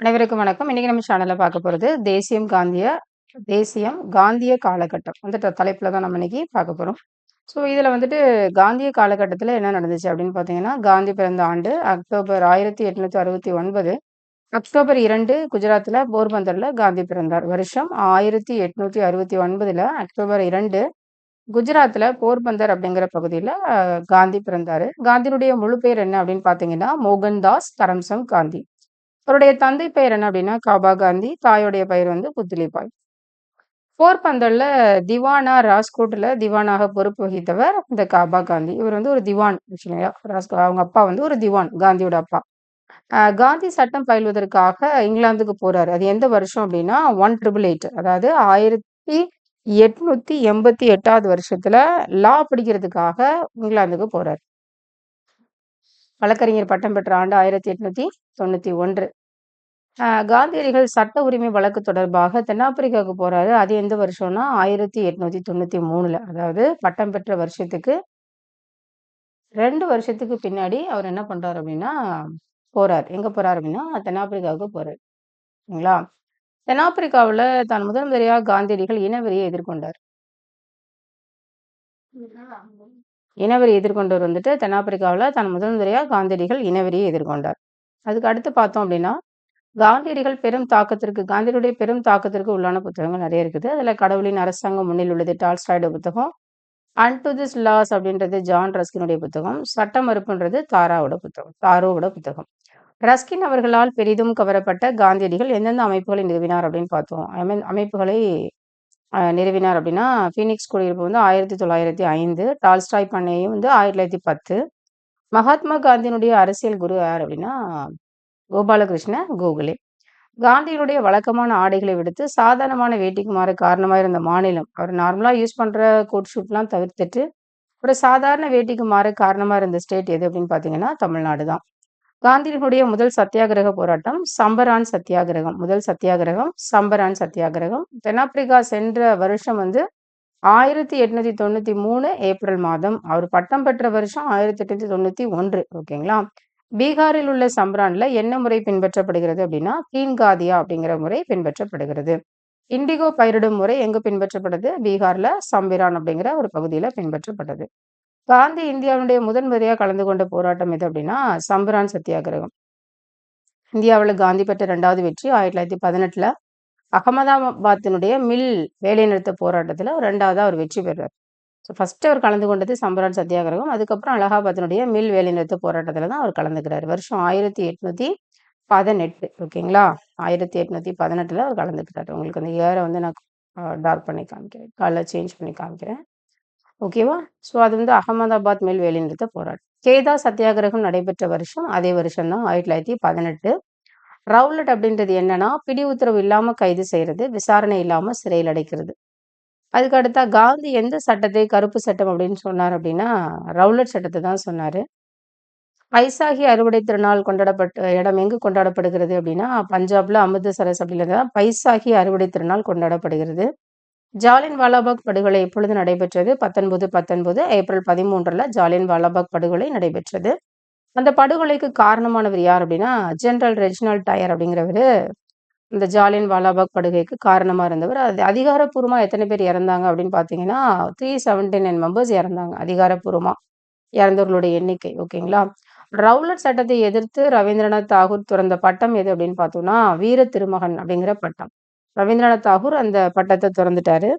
அனைவருக்கும் வணக்கம். இன்றைக்கி நம்ம சேனலில் பார்க்க போகிறது தேசியம் காந்திய தேசியம் காந்திய காலகட்டம். அந்த தலைப்பில் தான் நம்ம இன்றைக்கி பார்க்க போகிறோம் ஸோ இதில் வந்துட்டு காந்திய காலகட்டத்தில் என்ன நடந்துச்சு அப்படின்னு பார்த்தீங்கன்னா, காந்தி பிறந்த ஆண்டு அக்டோபர் 1869 அக்டோபர் இரண்டு குஜராத்தில் போர்பந்தரில் காந்தி பிறந்தார். வருஷம் 1869ல அக்டோபர் இரண்டு குஜராத்தில் போர்பந்தர் அப்படிங்கிற பகுதியில் காந்தி பிறந்தார் காந்தியினுடைய முழு பேர் என்ன அப்படின்னு பார்த்தீங்கன்னா, மோகன்தாஸ் கரம்சம் காந்தி. அவருடைய தந்தை பெயர் என்ன அப்படின்னா, காபா காந்தி. தாயோடைய பெயர் வந்து புத்லிபாய். போர்பந்தர்ல திவானா ராஜ்கோட்ல திவானாக பொறுப்பு வகித்தவர் இந்த காபா காந்தி. இவர் வந்து ஒரு திவான் ஆக்சுவலியா அவங்க அப்பா வந்து ஒரு திவான் காந்தியோட அப்பா. காந்தி சட்டம் பயில்வதற்காக இங்கிலாந்துக்கு போறாரு. அது எந்த வருஷம் அப்படின்னா 1888 அதாவது 1888வது வருஷத்துல லா படிக்கிறதுக்காக இங்கிலாந்துக்கு போறாரு. வழக்கறிஞர் பட்டம் பெற்ற ஆண்டு ஆயிரத்தி எட்நூத்தி தொண்ணூத்தி ஒன்று காந்தியடிகள் சட்ட உரிமை வழக்கு தொடர்பாக தென்னாப்பிரிக்காவுக்கு போறாரு. அது எந்த வருஷம்னா 1893ல அதாவது பட்டம் பெற்ற வருஷத்துக்கு ரெண்டு வருஷத்துக்கு பின்னாடி அவர் என்ன பண்றாரு அப்படின்னா, போறாரு. எங்க போறாரு அப்படின்னா, தென்னாப்பிரிக்காவுக்கு போறாரு. சரிங்களா? தென்னாப்பிரிக்காவில் தான் முதல் முறையாக காந்தியடிகள் இனவெறியை எதிர்கொண்டார். இனவெறி எதிர்கொண்டவர் வந்துட்டு தென்னாப்பிரிக்காவில் தன் முதல் முறையாக காந்தியடிகள் இனவெறியை எதிர்கொண்டார். அதுக்கு அடுத்து பார்த்தோம் அப்படின்னா, காந்தியடிகள் பெரும் தாக்கத்திற்கு காந்தியுடைய பெரும் தாக்கத்திற்கு உள்ளான புத்தகங்கள் நிறைய இருக்குது. அதில் கடவுளின் அரசாங்கம் முன்னில் உள்ளது டால்ஸ்டாயோட புத்தகம். அன்டு திஸ் லாஸ் அப்படின்றது ஜான் ரஸ்கினுடைய புத்தகம். சட்ட மறுப்புன்றது தாராவோட புத்தகம் தாரோவோட புத்தகம். ரஸ்கின் அவர்களால் பெரிதும் கவரப்பட்ட காந்தியடிகள் எந்தெந்த அமைப்புகளை நிறுவினார் அப்படின்னு பார்த்தோம். ஐ மீன் அமைப்புகளை நிறுவினார் அப்படின்னா, ஃபீனிக்ஸ் குடியிருப்பு வந்து 1905 டால்ஸ்டாய் பண்ணையும் வந்து 1910 மகாத்மா காந்தியினுடைய அரசியல் குரு யார் அப்படின்னா, கோபாலகிருஷ்ண கோகுலே காந்தியினுடைய வழக்கமான ஆடைகளை விடுத்து சாதாரணமான வேட்டிக்கு மாற காரணமாக இருந்த மாநிலம். அவர் நார்மலாக யூஸ் பண்ணுற கோட் ஷூட்லாம் தவிர்த்துட்டு, ஒரு சாதாரண வேட்டிக்கு மாற காரணமாக இருந்த ஸ்டேட் எது அப்படின்னு பார்த்தீங்கன்னா, தமிழ்நாடு தான். காந்தியினுடைய முதல் சத்தியாகிரக போராட்டம் சம்பரான் சத்தியாகிரகம். முதல் சத்தியாகிரகம் சம்பரான் சத்தியாகிரகம். தென்னாப்பிரிக்கா சென்ற வருஷம் வந்து 1893 ஏப்ரல் மாதம். அவர் பட்டம் பெற்ற வருஷம் 1891 ஓகேங்களா? பீகாரில் உள்ள சம்பரான்ல என்ன முறை பின்பற்றப்படுகிறது அப்படின்னா, கீன்காதியா அப்படிங்கிற முறை பின்பற்றப்படுகிறது. இண்டிகோ பயிரிடும் முறை எங்கு பின்பற்றப்படுது? பீகார்ல சம்பிரான் அப்படிங்கிற ஒரு பகுதியில பின்பற்றப்பட்டது. காந்தி இந்தியாவினுடைய முதன் முறையாக கலந்து கொண்ட போராட்டம் எது அப்படின்னா, சம்பரான் சத்தியாகிரகம். இந்தியாவில் காந்தி பெற்ற ரெண்டாவது வெற்றி 1918ல அகமதாபாத்தினுடைய மில் வேலைநிறுத்த போராட்டத்துல 2வதா அவர் வெற்றி பெறுவார் ஸோ ஃபஸ்ட்டு அவர் கலந்து கொண்டது சம்பரான் சத்தியாகிரகம். அதுக்கப்புறம் அலகாபாத்தினுடைய மில் வேலைநிறுத்த போராட்டத்தில் தான் அவர் கலந்துக்கிறார் வருஷம் 1818 ஓகேங்களா? 1818ல அவர் கலந்துக்கிறார் உங்களுக்கு அந்த இயரை வந்து நான் டார்க் பண்ணி காமிக்கிறேன். கலர் சேஞ்ச் பண்ணி காமிக்கிறேன். ஓகேவா? ஸோ அது வந்து அகமதாபாத் மேல் வேலைநிறுத்த போராட்டம். கேதா சத்தியாகிரகம் நடைபெற்ற வருஷம் அதே வருஷம் தான் 1918. ரவுலட் அப்படின்றது என்னன்னா, பிடி உத்தரவு இல்லாமல் கைது செய்கிறது விசாரணை இல்லாமல் சிறையில் அடைக்கிறது. அதுக்கு அடுத்தா காந்தி எந்த சட்டத்தை கருப்பு சட்டம் அப்படின்னு சொன்னார் அப்படின்னா, ரவுலட் சட்டத்தை தான் சொன்னார் பைசாகி அறுவடை திருநாள் கொண்டாடப்பட்ட இடம் எங்கு கொண்டாடப்படுகிறது அப்படின்னா, பஞ்சாப்ல அமிர்தசரஸ் அப்படின்றது தான் பைசாகி அறுவடை திருநாள் கொண்டாடப்படுகிறது. ஜாலியன் வாலாபாக் படுகொலை எப்பொழுது நடைபெற்றது? 1919 ஏப்ரல் 13ல ஜாலியன் வாலாபாக் படுகொலை நடைபெற்றது. அந்த படுகொலைக்கு காரணமானவர் யார் அப்படின்னா, ஜெனரல் ரெஜினல் டயர் அப்படிங்கிறவரு இந்த ஜாலியன் வாலாபாக் படுகைக்கு காரணமா இருந்தவர். அது அதிகாரப்பூர்வமாக எத்தனை பேர் இறந்தாங்க அப்படின்னு பார்த்தீங்கன்னா, 379 மெம்பர்ஸ் இறந்தாங்க. அதிகாரப்பூர்வமாக இறந்தவர்களுடைய எண்ணிக்கை. ஓகேங்களா? ரவுலட் சட்டத்தை எதிர்த்து ரவீந்திரநாத் தாகூர் துறந்த பட்டம் எது அப்படின்னு பார்த்தோம்னா, வீர திருமகன் அப்படிங்கிற பட்டம். ரவீந்திரநாத் தாகூர் அந்த பட்டத்தை திறந்துட்டாரு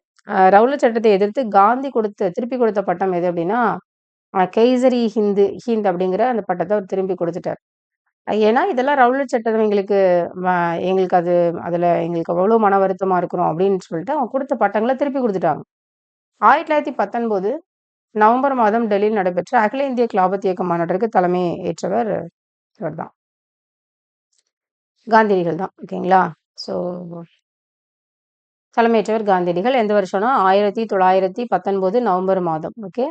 ரவுல சட்டத்தை எதிர்த்து காந்தி கொடுத்த திருப்பி கொடுத்த பட்டம் எது அப்படின்னா, கைசரி ஹிந்து ஹிந்த் அப்படிங்கிற அந்த பட்டத்தை அவர் திரும்பி கொடுத்துட்டார் ஏன்னா, இதெல்லாம் ரவுல சட்டம் எங்களுக்கு எங்களுக்கு அது அதுல எங்களுக்கு அவ்வளோ மன வருத்தமா இருக்கிறோம் அப்படின்னு சொல்லிட்டு அவங்க கொடுத்த பட்டங்களை திருப்பி கொடுத்துட்டாங்க ஆயிரத்தி தொள்ளாயிரத்தி பத்தொன்பது நவம்பர் மாதம் டெல்லியில் நடைபெற்ற அகில இந்திய கிலாபத் இயக்க மாநாட்டிற்கு தலைமை ஏற்றவர் இவர் தான். காந்தியடிகள் தான். ஓகேங்களா? ஸோ தலைமையேற்றவர் காந்தியடிகள். எந்த வருஷம்னா 1919 நவம்பர் மாதம். ஓகே.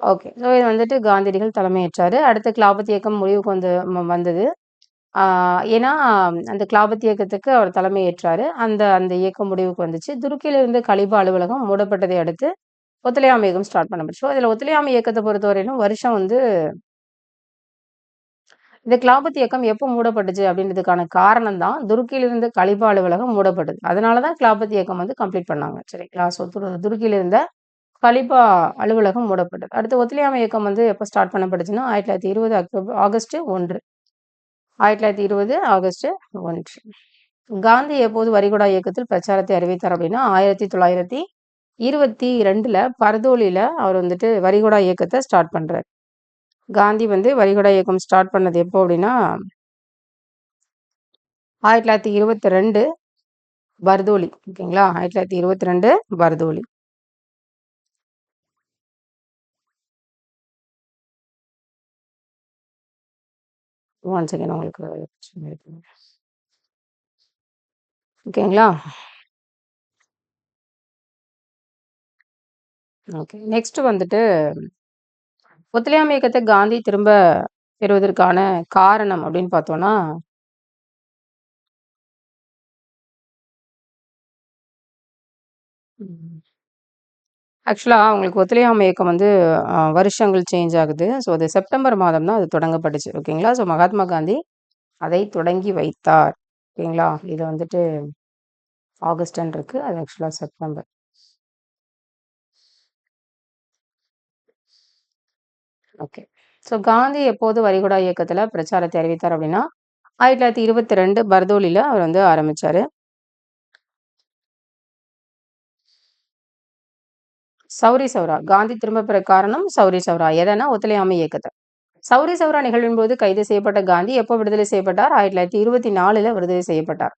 ஓகே. ஸோ இது வந்துட்டு காந்தியடிகள் தலைமையேற்றார் அடுத்து கிலாபத் இயக்கம் முடிவுக்கு வந்து வந்தது. ஏன்னா, அந்த கிலாபத் இயக்கத்துக்கு அவர் தலைமை அந்த அந்த இயக்கம் முடிவுக்கு வந்துச்சு. துருக்கியிலிருந்து கலிபா அலுவலகம் மூடப்பட்டதை அடுத்து ஒத்துழையாமை இயக்கம் ஸ்டார்ட் பண்ணப்பட்டுச்சு. ஸோ, இதில் ஒத்துழையாமை இயக்கத்தை பொறுத்தவரையிலும் வருஷம் வந்து இந்த கிலாபத் இயக்கம் எப்போ மூடப்பட்டுச்சு அப்படின்றதுக்கான காரணம் தான் துருக்கியிலிருந்து கலிபா அலுவலகம் மூடப்பட்டது. அதனால தான் கிலாபத் இயக்கம் வந்து கம்ப்ளீட் பண்ணாங்க. சரிங்களா? ஸோ துரு துருக்கியில் கலிபா அலுவலகம் மூடப்பட்டது. அடுத்து ஒத்துழையாமை இயக்கம் வந்து எப்போ ஸ்டார்ட் பண்ணப்பட்டுச்சுன்னா ஆயிரத்தி தொள்ளாயிரத்தி இருபது அக்டோபர் ஆகஸ்ட் ஒன்று. ஆயிரத்தி தொள்ளாயிரத்தி இருபது ஆகஸ்ட் ஒன்று. காந்தி எப்போது வரிகுடா இயக்கத்தில் பிரச்சாரத்தை அறிவித்தார் அப்படின்னா ஆயிரத்தி தொள்ளாயிரத்தி இருபத்தி ரெண்டுல பர்தோலியில அவர் வந்துட்டு வரிகுடா இயக்கத்தை ஸ்டார்ட் பண்றாரு. காந்தி வந்து வரிகுடா இயக்கம் ஸ்டார்ட் பண்ணது எப்போ அப்படின்னா ஆயிரத்தி தொள்ளாயிரத்தி இருபத்தி ரெண்டு பர்தோலி ஓகேங்களா? ஆயிரத்தி தொள்ளாயிரத்தி இருபத்தி ரெண்டு பர்தோலி. ஒன் செகண்ட் உங்களுக்கு ஓகேங்களா? ஓகே நெக்ஸ்ட் வந்துட்டு ஒத்துழையாமை இயக்கத்தை காந்தி திரும்ப பெறுவதற்கான காரணம் அப்படின்னு பார்த்தோம்னா ஆக்சுவலாக அவங்களுக்கு ஒத்துழையாமை இயக்கம் வந்து வருஷங்கள் சேஞ்ச் ஆகுது. ஸோ அது செப்டம்பர் மாதம் தான் அது தொடங்கப்பட்டுச்சு. ஓகேங்களா? ஸோ மகாத்மா காந்தி அதை தொடங்கி வைத்தார். ஓகேங்களா? இது வந்துட்டு ஆகஸ்டன் இருக்குது அது ஆக்சுவலாக செப்டம்பர். ஓகே ஸோ காந்தி எப்போது வரிகுடா இயக்கத்தில் பிரச்சாரத்தை அறிவித்தார் அப்படின்னா ஆயிரத்தி தொள்ளாயிரத்தி இருபத்தி ரெண்டு பர்தோலியில் அவர் வந்து ஆரம்பித்தார் சௌரி சௌரா காந்தி திரும்ப பெற காரணம் சௌரி சௌரா எதனா ஒத்துழையாமை இயக்கத்தை சௌரி சௌரா நிகழ்வின் போது கைது செய்யப்பட்ட காந்தி எப்போ விடுதலை செய்யப்பட்டார்? ஆயிரத்தி தொள்ளாயிரத்தி இருபத்தி நாலுல விடுதலை செய்யப்பட்டார்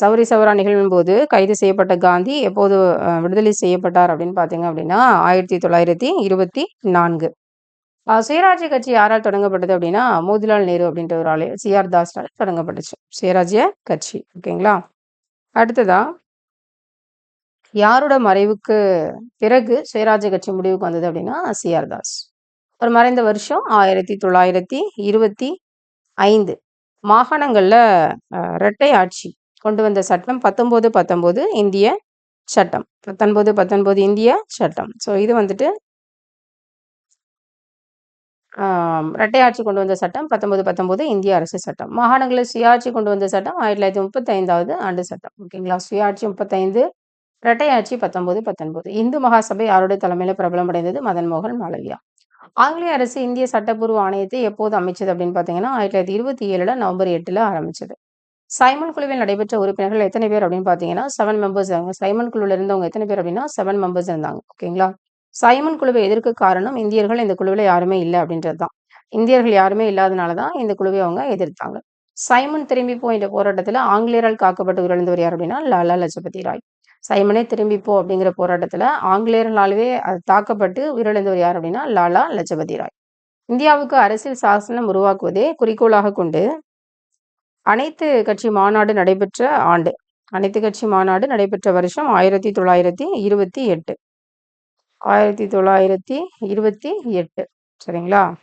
சௌரி சௌரா நிகழ்வின் போது கைது செய்யப்பட்ட காந்தி எப்போது விடுதலை செய்யப்பட்டார் அப்படின்னு பார்த்தீங்க அப்படின்னா ஆயிரத்தி தொள்ளாயிரத்தி இருபத்தி நான்கு சுயராஜ்ய கட்சி யாரால் தொடங்கப்பட்டது அப்படின்னா மோதிலால் நேரு அப்படின்ற ஒரு ஆளு சிஆர் தாஸ்னால் தொடங்கப்பட்டுச்சு. சுயராஜ்ய கட்சி ஓகேங்களா? அடுத்ததா யாரோட மறைவுக்கு பிறகு சுயராஜ்ய கட்சி முடிவுக்கு வந்தது அப்படின்னா சிஆர் தாஸ். ஒரு மறைந்த வருஷம் ஆயிரத்தி தொள்ளாயிரத்தி இருபத்தி ஐந்து. மாகாணங்களில் இரட்டை ஆட்சி கொண்டு வந்த சட்டம் பத்தொம்போது பத்தொம்போது இந்திய சட்டம். பத்தொன்பது பத்தொன்பது இந்திய சட்டம். ஸோ இது வந்துட்டு இரட்டை ஆட்சி கொண்டு வந்த சட்டம் பத்தொன்பது பத்தொன்பது இந்திய அரசு சட்டம். மாகாணங்களில் சுயாட்சி கொண்டு வந்த சட்டம் ஆயிரத்தி தொள்ளாயிரத்தி முப்பத்தைந்தாவது ஆண்டு சட்டம். ஓகேங்களா சுயாட்சி முப்பத்தைந்து இரட்டை ஆட்சி பத்தொன்பது பத்தொன்பது. இந்து மகாசபை யாருடைய தலைமையில் பிரபலமடைந்தது? மதன் மோகன் மாலவியா ஆங்கிலேய அரசு இந்திய சட்டப்பூர்வ ஆணையத்தை எப்போது அமைச்சது அப்படின்னு பார்த்தீங்கன்னா ஆயிரத்தி தொள்ளாயிரத்தி இருபத்தி ஏழுல நவம்பர் எட்டுல ஆரம்பிச்சது. சைமன் குழுவில் நடைபெற்ற உறுப்பினர்கள் எத்தனை பேர் அப்படின்னு பார்த்தீங்கன்னா செவன் மெம்பர்ஸ் இருந்தாங்க சைமன் குழுவில் இருந்தவங்க எத்தனை பேர் அப்படின்னா செவன் மெம்பர்ஸ் இருந்தாங்க. ஓகேங்களா சைமன் குழுவை எதிர்க்க காரணம் இந்தியர்கள் இந்த குழுவில் யாருமே இல்லை அப்படின்றது தான் இந்தியர்கள் யாருமே இல்லாதனால தான் இந்த குழுவை அவங்க எதிர்த்தாங்க. சைமன் திரும்பி போயின்ற போராட்டத்தில் ஆங்கிலேயரால் காக்கப்பட்டு உயிரிழந்தவர் யார் அப்படின்னா லாலா லஜபதி ராய். சைமனே திரும்பி போ அப்படிங்கிற போராட்டத்தில் ஆங்கிலேயர்களாலவே அது தாக்கப்பட்டு உயிரிழந்தவர் யார் அப்படின்னா லாலா லஜபதி ராய். இந்தியாவுக்கு அரசியல் சாசனம் உருவாக்குவதே குறிக்கோளாக கொண்டு அனைத்து கட்சி மாநாடு நடைபெற்ற ஆண்டு அனைத்து கட்சி மாநாடு நடைபெற்ற வருஷம் ஆயிரத்தி தொள்ளாயிரத்தி இருபத்தி எட்டு. ஆயிரத்தி தொள்ளாயிரத்தி இருபத்தி எட்டு. சரிங்களா?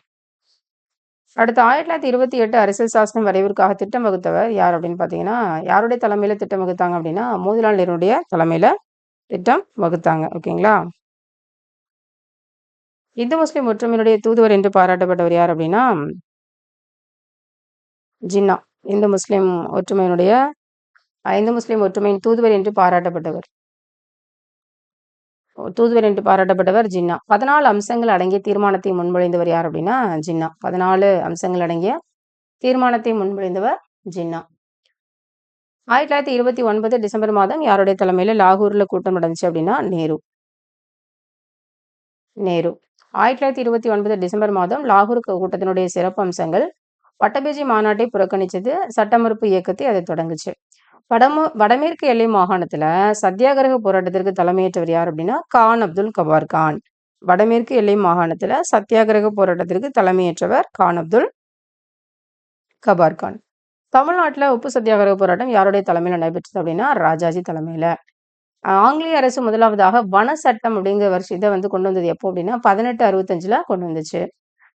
அடுத்து ஆயிரத்தி தொள்ளாயிரத்தி இருபத்தி எட்டு அரசியல் சாசனம் வரைவிற்காக திட்டம் வகுத்தவர் யார் அப்படின்னு பார்த்தீங்கன்னா யாருடைய தலைமையில திட்டம் வகுத்தாங்க அப்படின்னா மோதிலால் நேருடைய தலைமையில திட்டம் வகுத்தாங்க. ஓகேங்களா? இந்து முஸ்லிம் ஒற்றுமையினுடைய தூதுவர் என்று பாராட்டப்பட்டவர் யார் அப்படின்னா ஜின்னா. இந்து முஸ்லீம் ஒற்றுமையினுடைய இந்து முஸ்லிம் ஒற்றுமையின் தூதுவர் என்று பாராட்டப்பட்டவர். தூதுவர் என்று பாராட்டப்பட்டவர் ஜின்னா. பதினாலு அம்சங்கள் அடங்கிய தீர்மானத்தை முன்மொழிந்தவர் யார் அப்படின்னா ஜின்னா. பதினாலு அம்சங்கள் அடங்கிய தீர்மானத்தை முன்மொழிந்தவர் ஜின்னா. ஆயிரத்தி தொள்ளாயிரத்தி இருபத்தி ஒன்பது டிசம்பர் மாதம் யாருடைய தலைமையில லாகூர்ல கூட்டம் நடந்துச்சு அப்படின்னா நேரு. நேரு. ஆயிரத்தி தொள்ளாயிரத்தி இருபத்தி ஒன்பது டிசம்பர் மாதம் லாகூர் கூட்டத்தினுடைய சிறப்பு அம்சங்கள் வட்டபேஜி மாநாட்டை புறக்கணிச்சது சட்டமறுப்பு இயக்கத்தை அதை தொடங்குச்சு. வடமு வடமேற்கு எல்லை மாகாணத்துல சத்தியாகிரக போராட்டத்திற்கு தலைமையேற்றவர் யார் அப்படின்னா கான் அப்துல் கபார் கான். வடமேற்கு எல்லை மாகாணத்துல சத்தியாகிரக போராட்டத்திற்கு தலைமையேற்றவர் கான் அப்துல் கபார் கான். தமிழ்நாட்டில் உப்பு சத்தியாகிரக போராட்டம் யாருடைய தலைமையில் நடைபெற்றது அப்படின்னா ராஜாஜி தலைமையில. ஆங்கிலேய அரசு முதலாவதாக வன சட்டம் அப்படிங்கிற வருஷத்தை இதை வந்து கொண்டு வந்தது எப்போ அப்படின்னா பதினெட்டு அறுபத்தஞ்சில் கொண்டு வந்துச்சு.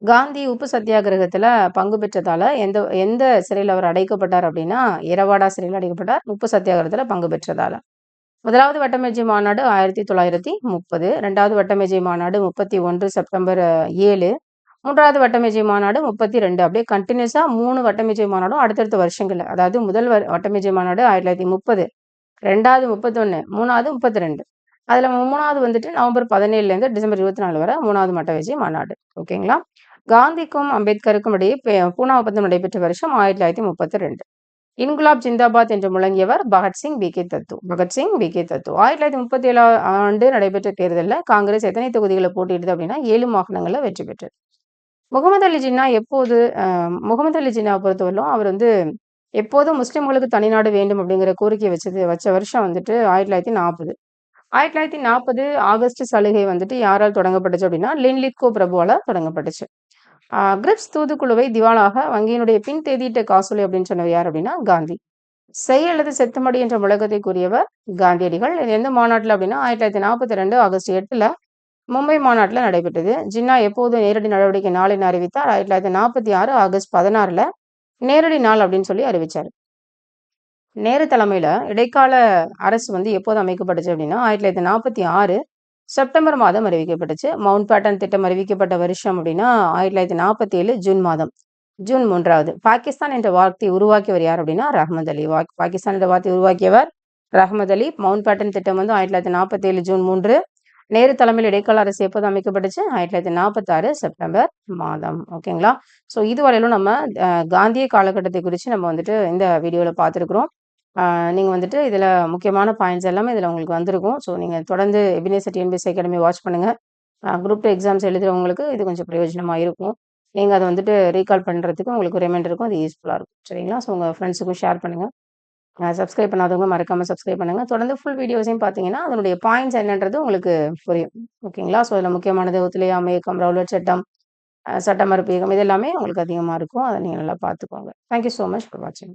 காந்தி உப்பு சத்தியாகிரகத்தில் பங்கு பெற்றதால் எந்த எந்த சிறையில் அவர் அடைக்கப்பட்டார் அப்படின்னா இரவாடா சிறையில் அடைக்கப்பட்டார் உப்பு சத்தியாகிரகத்தில் பங்கு பெற்றதால். முதலாவது வட்டமேஜை மாநாடு ஆயிரத்தி தொள்ளாயிரத்தி முப்பது ரெண்டாவது வட்டமேஜை மாநாடு முப்பத்தி ஒன்று செப்டம்பர் ஏழு மூன்றாவது வட்டமேஜை மாநாடு முப்பத்தி ரெண்டு. அப்படியே கண்டினியூஸாக மூணு வட்டமேஜை மாநாடும் அடுத்தடுத்த வருஷங்கள் அதாவது முதல் வட்டமேஜை மாநாடு ஆயிரத்தி தொள்ளாயிரத்தி முப்பது ரெண்டாவது முப்பத்தொன்று மூணாவது முப்பத்தி ரெண்டு அதில் மூணாவது வந்துட்டு நவம்பர் பதினேழுலேருந்து டிசம்பர் இருபத்தி நாலு வரை மூணாவது வட்டமேஜை மாநாடு. ஓகேங்களா? காந்திக்கும் அம்பேத்கருக்கும் இடையே பூனா ஒப்பந்தம் நடைபெற்ற வருஷம் ஆயிரத்தி தொள்ளாயிரத்தி முப்பத்தி ரெண்டு. இன்குலாப் ஜிந்தாபாத் என்று முழங்கியவர் பகத்சிங் பி கே தத்து. பகத்சிங் பி கே தத்து. ஆயிரத்தி தொள்ளாயிரத்தி முப்பத்தி ஏழாம் ஆண்டு நடைபெற்ற தேர்தலில் காங்கிரஸ் எத்தனை தொகுதிகளை போட்டியிடுது அப்படின்னா ஏழு மாகாணங்களில் வெற்றி பெற்றது. முகமது அலி ஜின்னா எப்போது முகமது அலி ஜின்னா பொறுத்தவரையிலும் அவர் வந்து எப்போதும் முஸ்லீம்களுக்கு தனிநாடு வேண்டும் அப்படிங்கிற கோரிக்கை வச்சது வச்ச வருஷம் வந்துட்டு ஆயிரத்தி தொள்ளாயிரத்தி நாற்பது. ஆயிரத்தி தொள்ளாயிரத்தி நாற்பது ஆகஸ்ட் சலுகை வந்துட்டு யாரால் தொடங்கப்பட்டுச்சு அப்படின்னா லின்லிட்கோ பிரபுவால் தொடங்கப்பட்டுச்சு. கிரிப்ஸ் தூதுக்குழுவை திவாலாக வங்கியினுடைய பின் தேதியிட்ட காசோலை அப்படின்னு சொன்னவர் யார் அப்படின்னா காந்தி. செய் அல்லது செத்துமடி என்ற முழக்கத்தை கூறியவர் காந்தியடிகள். எந்த மாநாட்டில் அப்படின்னா ஆயிரத்தி தொள்ளாயிரத்தி நாற்பத்தி ரெண்டு ஆகஸ்ட் எட்டில் மும்பை மாநாட்டில் நடைபெற்றது. ஜின்னா எப்போது நேரடி நடவடிக்கை நாளின் அறிவித்தார்? ஆயிரத்தி தொள்ளாயிரத்தி நாற்பத்தி ஆறு ஆகஸ்ட் பதினாறில் நேரடி நாள் அப்படின்னு சொல்லி அறிவித்தார் நேரு தலைமையில் இடைக்கால அரசு வந்து எப்போது அமைக்கப்பட்டுச்சு அப்படின்னா ஆயிரத்தி தொள்ளாயிரத்தி நாற்பத்தி ஆறு செப்டம்பர் மாதம் அறிவிக்கப்பட்டுச்சு. மவுண்ட் பேட்டன் திட்டம் அறிவிக்கப்பட்ட வருஷம் அப்படின்னா ஆயிரத்தி தொள்ளாயிரத்தி நாற்பத்தி ஏழு ஜூன் மாதம். ஜூன் மூன்றாவது. பாகிஸ்தான் என்ற வார்த்தை உருவாக்கியவர் யார் அப்படின்னா ரஹமத் அலி. பாகிஸ்தான் என்ற வார்த்தை உருவாக்கியவர் ரஹமத் அலி. மவுண்ட் பேட்டன் திட்டம் வந்து ஆயிரத்தி தொள்ளாயிரத்தி நாற்பத்தி ஏழு ஜூன் மூன்று. நேரு தலைமையில் இடைக்கால அரசு எப்போது அமைக்கப்பட்டுச்சு? ஆயிரத்தி தொள்ளாயிரத்தி நாற்பத்தாறு செப்டம்பர் மாதம். ஓகேங்களா? ஸோ இதுவரையிலும் நம்ம காந்திய காலகட்டத்தை குறித்து நம்ம வந்துட்டு இந்த வீடியோவில் பார்த்துருக்குறோம். நீங்கள் வந்துட்டு இதில் முக்கியமான பாயிண்ட்ஸ் எல்லாமே இதில் உங்களுக்கு வந்திருக்கும். ஸோ நீங்கள் தொடர்ந்து எபினேசர் டிஎன்பிஎஸ்சி அகாடமி வாட்ச் பண்ணுங்கள் குரூப் டூ எக்ஸாம்ஸ் எழுதுகிறவங்களுக்கு இது கொஞ்சம் பிரயோஜனமாக இருக்கும். நீங்கள் அதை வந்துட்டு ரீகால் பண்ணுறதுக்கு உங்களுக்கு ரிமைண்டர் இருக்கும். அது யூஸ்ஃபுல்லாக இருக்கும். சரிங்களா? ஸோ உங்கள் ஃப்ரெண்ட்ஸுக்கும் ஷேர் பண்ணுங்கள் சப்ஸ்கிரைப் பண்ணாதவங்க மறக்காமல் சப்ஸ்கிரைப் பண்ணுங்கள் தொடர்ந்து ஃபுல் வீடியோஸையும் பார்த்தீங்கன்னா அதனுடைய பாயிண்ட்ஸ் என்னன்றது உங்களுக்கு புரியும். ஓகேங்களா? ஸோ அதில் முக்கியமானது ஒத்துழையா மேக்கம் ரவுலர் சட்டம் சட்டமறுப்பு இயக்கம் இது எல்லாமே உங்களுக்கு அதிகமாக இருக்கும். அதை நீங்கள் நல்லா பார்த்துக்கோங்க தேங்க்யூ ஸோ மச் ஃபார் வாட்சிங்